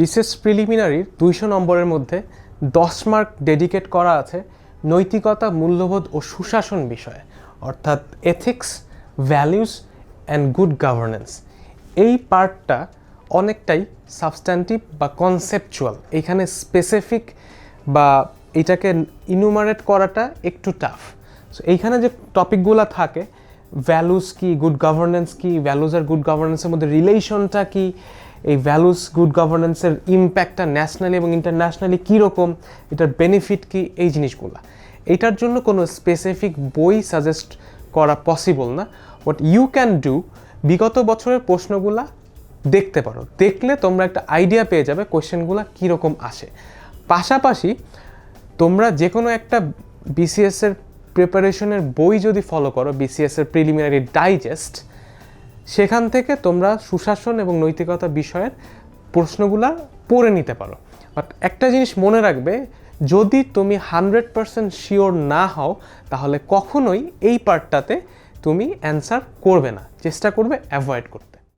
বিশেষ প্রিলিমিনারির দুইশো নম্বরের মধ্যে দশ মার্ক ডেডিকেট করা আছে নৈতিকতা, মূল্যবোধ ও সুশাসন বিষয়ে, অর্থাৎ ethics values and good governance এই পার্টটা অনেকটাই সাবস্ট্যান্টিভ বা কনসেপচুয়াল এখানে স্পেসিফিক বা এটাকে ইনুমারেট করাটা একটু টাফ সো এইখানে যে টপিকগুলো থাকে ভ্যালুস কি গুড গভর্নেন্স কি ভ্যালুস আর গুড গভর্নেন্সের মধ্যে রিলেশনটা কি এই ভ্যালুস গুড গভর্নেন্সের ইম্প্যাক্টটা ন্যাশনালি এবং ইন্টারন্যাশনালি কীরকম, এটার বেনিফিট কি, এই জিনিসগুলো। এটার জন্য কোনো স্পেসিফিক বই সাজেস্ট করা পসিবল না। বাট ইউ ক্যান ডু বিগত বছরের প্রশ্নগুলা দেখতে পারো। দেখলে তোমরা একটা আইডিয়া পেয়ে যাবে কোয়েশ্চেনগুলো কীরকম আসে। পাশাপাশি তোমরা যে কোনো একটা বিসিএসের প্রিপারেশনের বই যদি ফলো করো বিসিএসের প্রিলিমিনারি ডাইজেস্ট সেখান থেকে তোমরা সুশাসন এবং নৈতিকতা বিষয়ের প্রশ্নগুলা পড়ে নিতে পারো। বাট একটা জিনিস মনে রাখবে, যদি তুমি হান্ড্রেড পারসেন্ট শিওর না হও, তাহলে কখনোই এই পার্টটাতে তুমি অ্যান্সার করবে না। চেষ্টা করবে অ্যাভয়েড করতে।